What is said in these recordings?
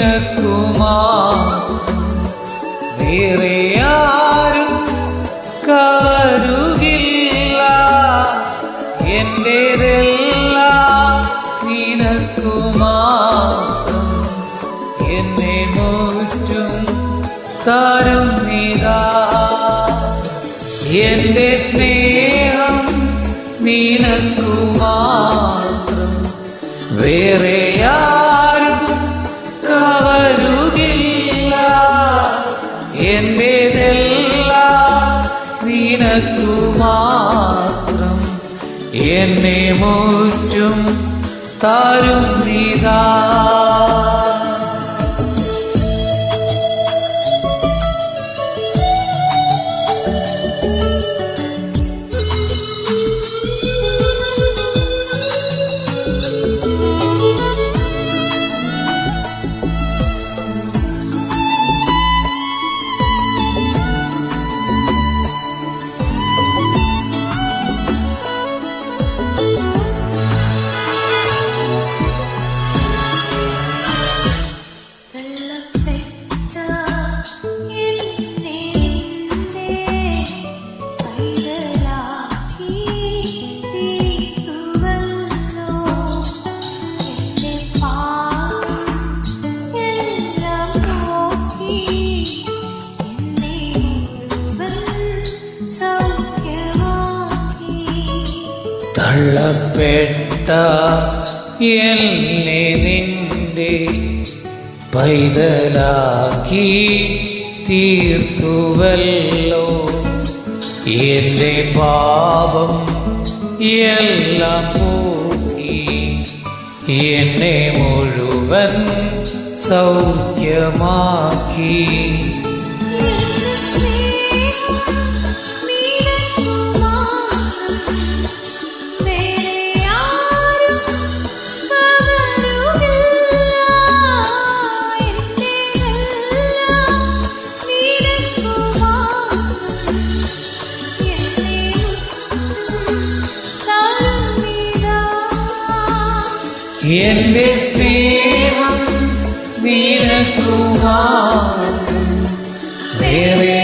നിനക്കുമാ വേറെ ആരും കരുകില്ല. എന്റേതെല്ലാം നിനക്കുമാത്രം എന്നെ മുറ്റും തരും നിതാ എന്റെ കവരുകില്ല എന്റേതെല്ലാം നിനക്കു മാത്രം എന്നെ മുറ്റും തരും നിതാ തള്ളപ്പെട്ട നിന്റെ പൈതലാക്കി തീർത്തുവല്ലോ. എന്റെ പാപം എല്ലാം പോക്കി എന്നെ മുഴുവൻ സൗഖ്യമാക്കി. എന്റെ സ്നേഹം നിനക്കു മാത്രം വേറെ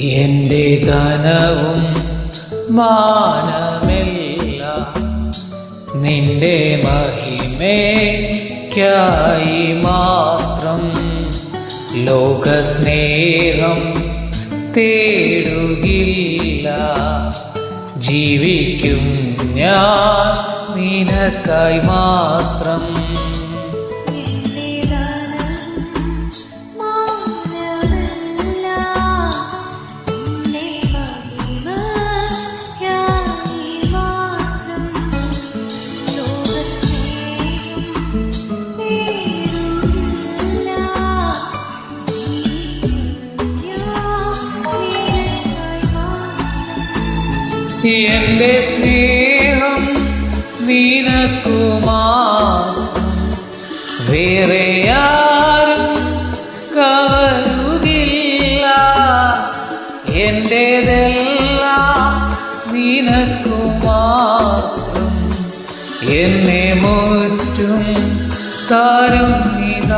എന്റെ ധനവും മാനമില്ല. നിന്റെ മഹിമയ്ക്കായി മാത്രം ലോകസ്നേഹം തേടുകില്ല. ജീവിക്കും ഞാൻ നിനക്കായി മാത്രം എന്റെ സ്നേഹം നിനക്കു മാത്രം വേറെ ആരും കവരുകില്ല. എന്റേതെല്ലാം നിനക്കു മാത്രം എന്നെ മുറ്റും താരം എന്റെ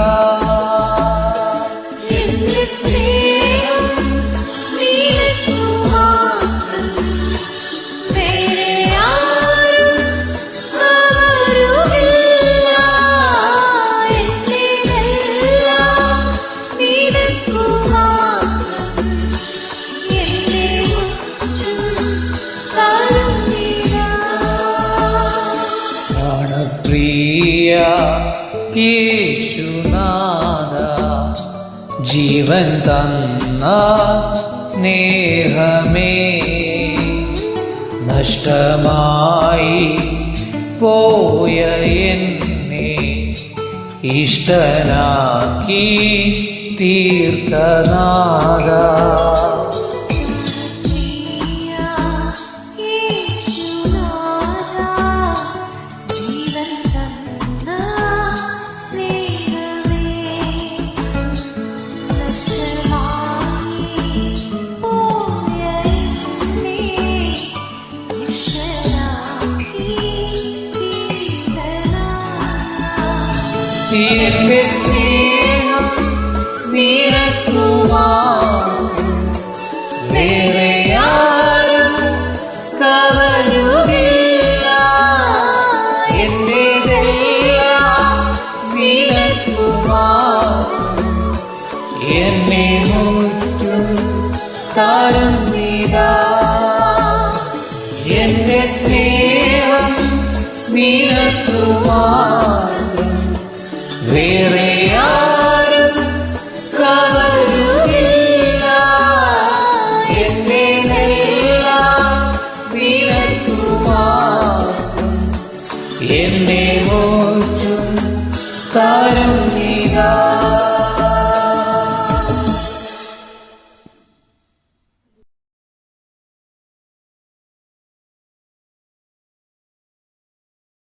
യേശുനാഥ ജീവൻ തന്ന സ്നേഹമേ. നഷ്ടമായി പോയ എന്നെ ഇഷ്ടനാക്കി തീർത്ഥനാഥ തീർത്തനാഥാ എന്റെ സ്നേഹം നിനക്കുവാൻ വേറെ ആരും കവരുകില്ല എന്റേതെല്ലാം നിനക്കുവാൻ എന്നെ മുറ്റും തരുന്നിതാ എന്റെ സ്നേഹം നിനക്കുവാൻ വേറെ ആരും കവരുകില്ല എന്നെ നിനക്കുമാറും എന്നെ മോച്ചും കരുണിതാ